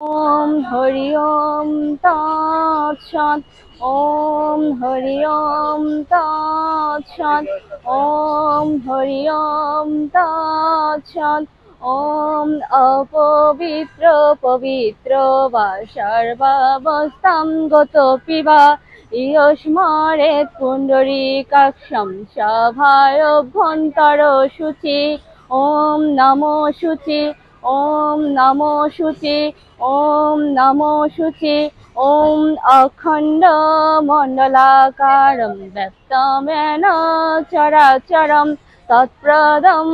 ওম হরি ওম তৎসৎ, ওম হরি ওম তৎসৎ, ওম হরি ওম তৎসৎ, ওম অপবিত্র পবিত্র বা সর্বাবস্থাম গত পিবা। ইয়স্মরে কুণ্ডরী কাক্ষম সভায় অভ্যন্তর শুচি ওম নমো শুচি ওম নমো শুচি ওম নমো শুচি ওম অখণ্ড মণ্ডলাকারম ব্যক্তমেন চরাচরম তৎপ্রদম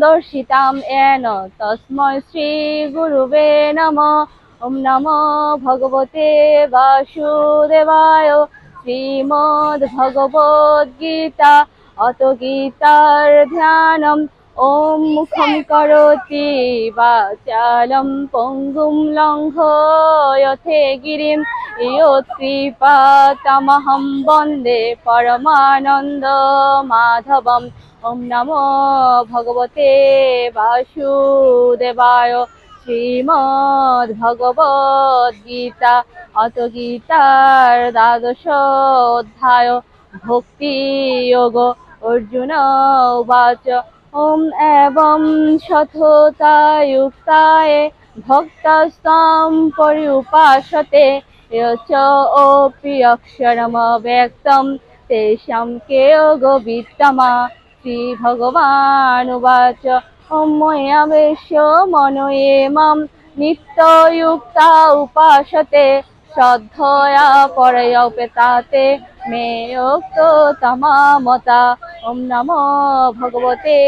দর্শিতাম এন তস্মৈ শ্রী গুরুবে নমঃ। ওম নমো ভগবতে বাসুদেবায়। শ্রীমদ্ ভগবদ গীতা অত গীতার ধ্যানম। ॐ मुखं करोति वाचालं पङ्गुं लङ्घयथे गिरिं यत्कृपातमहं वन्दे परमानन्दमाधवम् ॐ नमो भगवते वासुदेवाय শ্রীমদ্ভগবদ্গীতা অত গীতার দ্বাদশ অধ্যায় ভক্তিযোগ অর্জুন উবাচ ওম এবং সততায়ুক্তায় ভক্তস্তম পরিউপাসতে চ অপি অক্ষরমব্যক্তম তেষাম কেও গোবিত্তমা শ্রী ভগবানুবাচ অময়াবেশ মনয়েমাম নিত্যযুক্তা উপাসতে শ্রদ্ধয়া পরয়পেতাতে মে উক্ত তমামতা ওম নমো ভগবতে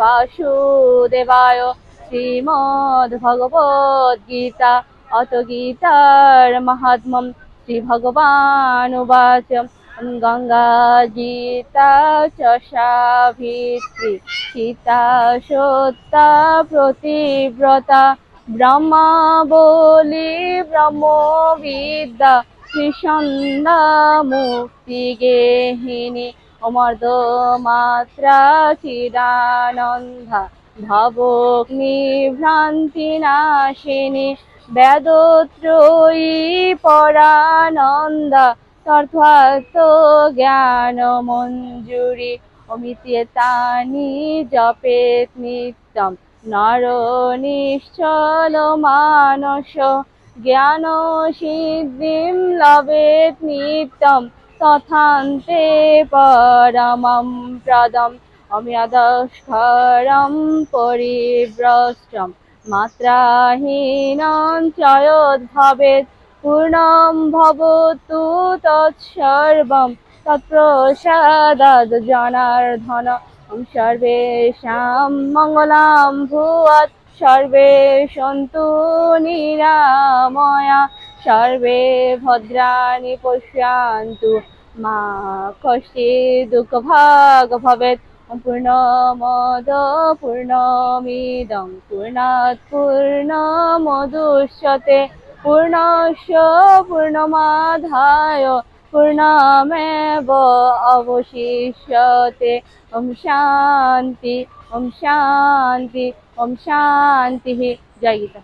বাসুদেবায় শ্রীমদ্ ভগবদ গীতা অত গীতার মাহাত্ম্যম শ্রী ভগবান উবাচ গঙ্গা গীতা চ সাভিত্রী সীতা সত্তা প্রতিব্রতা ব্রহ্মা বলি ব্রহ্মবিদ্যা ত্রিসন্ধ্যা মুক্তি গেহিনী অমর্দ মাত্রা চিদানন্দা ভবগ্নি ভ্রান্তি নাশিনী বেদত্রয়ী পরানন্দা তর্থার্থ জ্ঞান মঞ্জুরি অমিতেতানি জপেত নিত্যম নর নিশ্চল মানস জ্ঞান সিদ্ধিম লবেত নিত্যম তথান্তে পরমম প্রদম অম্যদস্করম পরিভ্রষ্টম। মাত্রাহীনম চয়োদ্ভবেত পূর্ণম ভবতু তৎসর্বম। তৎপ্রসাদাদ জনার্ধন। সর্বেষাং মঙ্গলাম ভুয়াৎ সর্বে সন্তু নিরাময়া। সর্বে ভদ্রাণি পশ্যন্তু মা কষ্টে দুঃখভাগ ভবেৎ। পূর্ণমদ পূর্ণমিদং পূর্ণাৎ পূর্ণমদুষ্যতে, পূর্ণস্য পূর্ণমাধায়, পূর্ণমেব অবশিষ্যতে। ওম শান্তি ওম শান্তি ওম শান্তি। জয় গীতা।